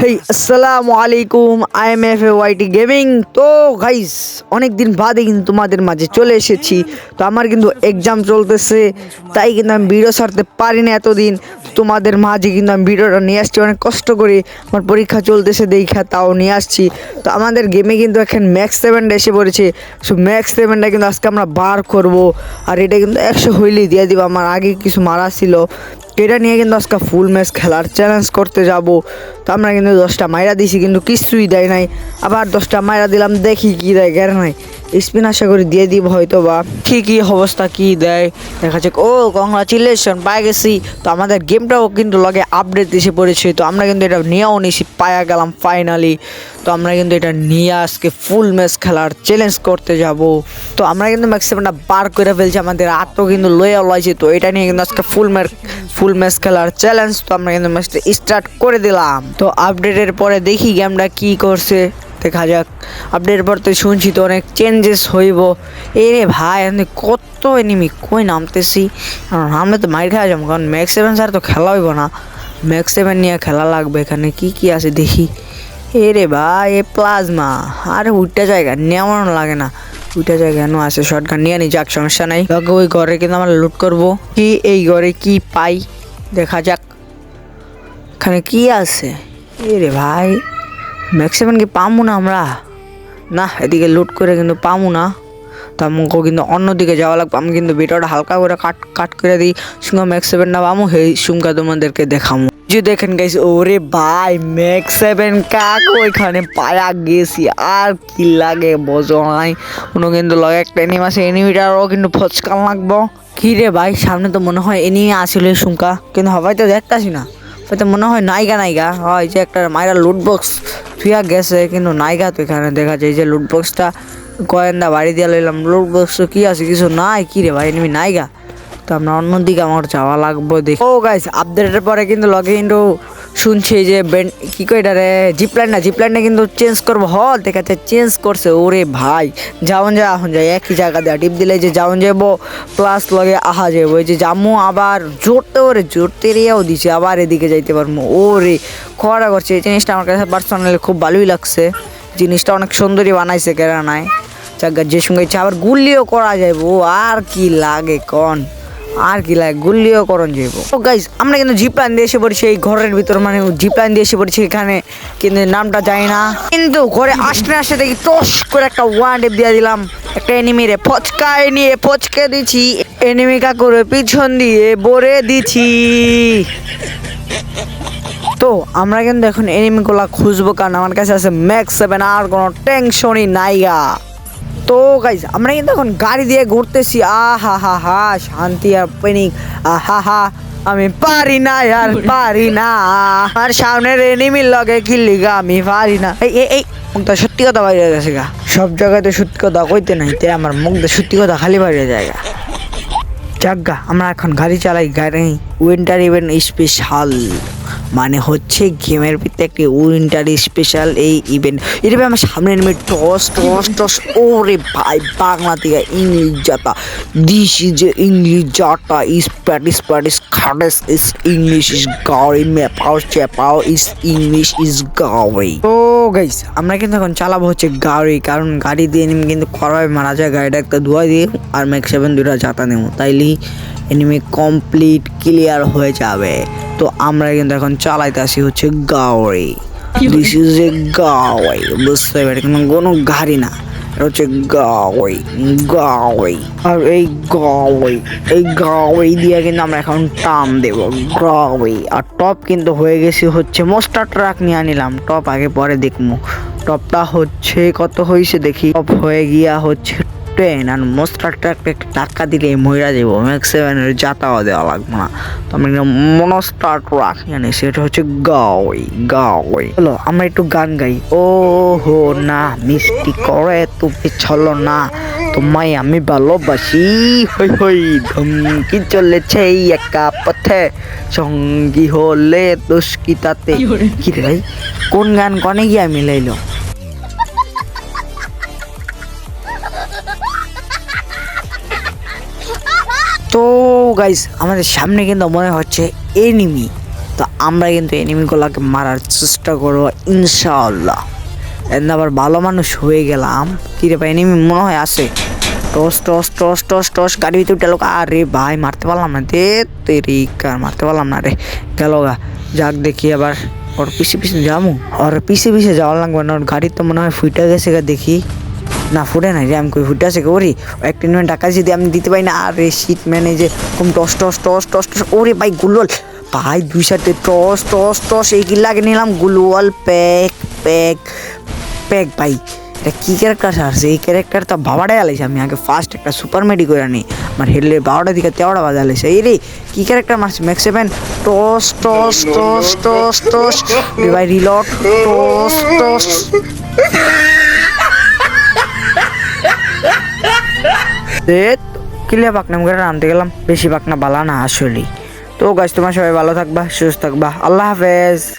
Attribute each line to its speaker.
Speaker 1: হেই আসসালামু আলাইকুম I am F YT gaming তো গাইস অনেক দিন বাদে কিন্তু তোমাদের মাঝে চলে এসেছি। তো আমার কিন্তু এক্সাম চলতেছে, তাই কিন্তু আমি ভিডিও ছাড়তে পারি না এতদিন তোমাদের মাঝে কিন্তু আমি ভিডিওটা নিয়ে আসছি, অনেক কষ্ট করে। আমার পরীক্ষা চলতেছে, দেখা তাও নিয়ে আসছি। তো আমাদের গেমে কিন্তু এখন ম্যাক্স সেভেনটা এসে পড়েছে। সো ম্যাক্স সেভেনটা কিন্তু আজকে আমরা বার করব। আর এটা কিন্তু একশো হইলেই দিয়ে দিব। আমার আগে কিছু মারা ছিল। এটা নিয়ে কিন্তু আজকে ফুল ম্যাচ খেলার চ্যালেঞ্জ করতে যাব। তো আমরা কিন্তু দশটা মাইরা দিছি, কিন্তু কিছুই দেয় নাই। আবার দশটা মাইরা দিলাম, দেখি কী দেয় গেরে নাই। স্পিন আশা করি দিয়ে দিব হয়তো বা কি কি অবস্থা, কি দেয়? দেখা যাক। ও কংগ্রাচুলেশন পাই গেছি। তো আমাদের গেমটাও কিন্তু লগে আপডেট এসে পড়েছে। তো আমরা কিন্তু এটা নিয়েও নিছি, পায়া গেলাম ফাইনালি তো আমরা কিন্তু এটা নিয়ে আজকে ফুল ম্যাচ খেলার চ্যালেঞ্জ করতে যাব। তো আমরা কিন্তু ম্যাক্সিমামটা বার করে ফেলছি, আমাদের আত্ম কিন্তু লয়ে লয়েছে। তো এটা নিয়ে কিন্তু আজকে ফুল ম্যাচ ফুল ম্যাচ খেলার চ্যালেঞ্জ তো আমরা কিন্তু ম্যাচটা স্টার্ট করে দিলাম। তো আপডেটের পরে দেখি গেমটা কি করছে। দেখা যাক। আপডেট পর তো শুনছি তো অনেক চেঞ্জেস হইব। এ রে ভাই, আমি কত এনিমি কই নামতেছি? নামলে তো মাইর খাওয়া যাব, কারণ ম্যাক্স সেভেন স্যার তো খেলা হইব না। ম্যাক্স সেভেন নিয়ে খেলা লাগবে এখানে, কি কি আছে দেখি। এ রে ভাই, এ প্লাজমা আরে উইটা জায়গা নেওয়ানো লাগে না। উইটা জায়গা কেন আছে শর্টগান নিয়ে নি, যাক সমস্যা নাই। ওই ঘরে কিন্তু আমরা লুট করব। কি, এই ঘরে কি পাই? দেখা যাক। এখানে কি আছে? এ রে ভাই ম্যাক্সিমাম কি পামু না আমরা? না, এদিকে লুট করে কিন্তু পামু না। তো আমাকে কিন্তু অন্যদিকে যাওয়া লাগবে, আমি কিন্তু ভিডিওটা হালকা করে কাট কাট করে দিই। সঙ্গে ম্যাক্স সেভেন না পামু সেই সুমকা তোমাদেরকে দেখামু। যে দেখেন গাইস ওরে ভাই, ম্যাক্স সেভেন কাক ওইখানে পায়া গেছি, আর কি লাগে বোঝো নাই। কোনো কিন্তু লগে একটা এনিমি আছে এনিমিটারও কিন্তু ফচকান লাগবো। কি রে ভাই, সামনে তো মনে হয় এনিমি আসলে সুমকা কিন্তু হবাই তো দেখতাছি না। হয়তো মনে হয় নাইগা নাইগা হয় যে একটা মাইরা লুটবক্স থুয়া গেছে, কিন্তু নাইগা তো এখানে দেখা যায় যে লুটবক্সটা কয়েনদা বাড়ি দিয়ে লইলাম। লুট বক্স কি আছে? কিছু নাই? কি রে ভাই এনিমি নাইগা তো আমরা অন্যদিকে আমার যাওয়া লাগবো দেখি। ও গাইস আপডেটের পরে কিন্তু লগে কিন্তু শুনছি যে কি কই এটা রে জিপলাইন না, জিপলাইনটা কিন্তু চেঞ্জ করব। হল দেখাচ্ছে চেঞ্জ করছে। ওরে ভাই, যাওন যা এখন যাই একই জায়গা দেওয়া টিপ দিলে যে যাওন যাব প্লাস লগে আহা যাব যে জামু আবার জোরতে ওরে, জোরতে রেও দিছে। আবার এদিকে যাইতে পারব। ওরে, খরা করছে। এই জিনিসটা আমার কাছে পার্সোনালি খুব ভালোই লাগছে। জিনিসটা অনেক সুন্দরই বানাইছে কেরা নাই যে সঙ্গে ইচ্ছা আবার গুলিও করা যাইবো। আর কি লাগে কন? আর কি লাগে? গুল্লিও করণ যাইব। তো গাইজ আমরা কিন্তু জিপ লাইন দিয়ে এসে পড়ছি এই ঘরের ভিতর মানে জিপ লাইন দিয়ে এসে পড়ছি এখানে, কিন্তু নামটা যায় না। কিন্তু ঘরে আসতে আসতে দেখি টস করে একটা ওয়ান ডেপ দিয়ে দিলাম, একটা এনিমি রে ফচকায় নিয়ে ফচকে দিছি। এনিমি কাকুরে পিছন দিয়ে বরে দিছি। তো আমরা কিন্তু এখন এনিমিগুলা খুঁজবো কারণ আমার কাছে আছে ম্যাক্স সেভেন আর কোনো টেনশনই নাইগা তো গাইজ আমরা কিন্তু এখন গাড়ি দিয়ে ঘুরতেছি। আহা হা হা শান্তি আর পেনিক আহা হা আমি পারি না আর পারি না। আর সামনের এনিমির লগে কিল্লিগা আমি পারি না। এই এই মুখটা সত্যি কথা বাইরে গেছে গা। সব জায়গায় তো সত্যি কথা কইতে নাই, তাই আমার মুখটা সত্যি কথা খালি বাইরে যায় জায়গা যাজ্ঞা আমরা এখন গাড়ি চালাই, গাড়ি উইন্টার ইভেন্ট স্পেশাল মানে হচ্ছে গেমের ভিতরে একটি উইন্টার স্পেশাল এই ইভেন্ট এরকম আমার সামনে নেমে টস টস টস, ওরে ভাই, বাংলা থেকে ইংলিশ জাতা দিস ইজ ইংলিশ জাতা ইস প্যাটিস প্যাটিস খাটেস ইস ইংলিশ ইস গাড়ি মেপাও চেপাও ইস ইংলিশ ইস গাড়ি তো গাইস আমরা কিন্তু এখন চালাবো হচ্ছে গাড়ি, কারণ গাড়ি দিয়ে এনিমি কিন্তু খরাবে মারা যায়, গাড়িটা একটা ধোয়া দিয়ে আর ম্যাক্স সেভেন দুটা জাতা নেব তাইলে এনিমি কমপ্লিট ক্লিয়ার হয়ে যাবে। তো আমরা কিন্তু এখন চালাইতে আসি হচ্ছে গাড়ি দিস ইজ এ গাড়ি বুঝতে পারি কোনো গাড়ি না এটা হচ্ছে গাওয়াই গাওয়াই। আর এই গাওয়াই এই গাওয়াই দিয়ে কিন্তু আমরা এখন টাম দেব গাওয়াই। আর টপ কিন্তু হয়ে গেছে হচ্ছে মোস্টার ট্রাক নিয়ে আনিলাম। টপ আগে পরে দেখব। টপটা হচ্ছে কত হয়েছে দেখি? টপ হয়ে গিয়া হচ্ছে ট্রেন আর মোস্টার ট্রাকটা একটু টাকা দিলে মহিলা যাব ম্যাক্স সেভেনের যাতাও দেওয়া লাগবে না। তো আমরা মনস্টার ট্রাক আনি সেটা হচ্ছে গাওয়াই গাওয়াই চলো আমরা একটু গান গাই। ও হো না মিষ্টি করে তুমি চলো না। তোমায় আমি ভালোবাসি। হই হই ধমকি চলেছে এই একা পথে। সঙ্গী হলে দুষ্কিতাতে কি রে ভাই? কোন গান কনে গিয়া মিলাইলো? তো গাইস আমাদের সামনে কিন্তু মনে হচ্ছে এনিমি তো আমরা কিন্তু এনিমিগুলোকে মারার চেষ্টা করব, ইনশাআল্লাহ। আবার ভালো মানুষ হয়ে গেলাম। কিরে ভাই এনিমি মনে হয় আছে? টস টস টস টস টস গাড়ি ভিতরে উঠে লোক আরে ভাই, মারতে পারলাম না দে তেরি কার, মারতে পারলাম না রে। গেল গা। যাক দেখি আবার ওর পিছে পিছে যামু ওর পিছে পিছে যাওয়া লাগবে না, ওর গাড়ি তো মনে হয় ফুটে গেছে গা দেখি। না ফুটে নাই রে, আমি কই ফুটে আছে ওরে। একটা মিনিট টাকা যদি আমি দিতে পারি না, আরে শীত ম্যানে যে কম টস টস টস টস টস, ওরে ভাই গুলোল। ভাই, দুই সাথে টস টস টস এই লাগে নিলাম গুলোয়াল প্যাক প্যাক প্যাক ভাই। এটা কী ক্যারেক্টার আসছে এই তো বাবাটাই আলাইছে আমি আগে ফার্স্ট একটা সুপার মেডি করে আনি। আমার হেডলে বারোটা দিকে তেরোটা বাজে আলাইছে এই রে, কী ক্যারেক্টার মারছে? ম্যাক্স সেভেন টস টস টস টস টস। ভাই রিলট টস টস। ক্লিয়ার পাকনাম করে আনতে গেলাম। বেশি পাকনা বালা না আসলেই। তো গাছ তোমার সবাই ভালো থাকবা, সুস্থ থাকবা। আল্লাহ হাফেজ।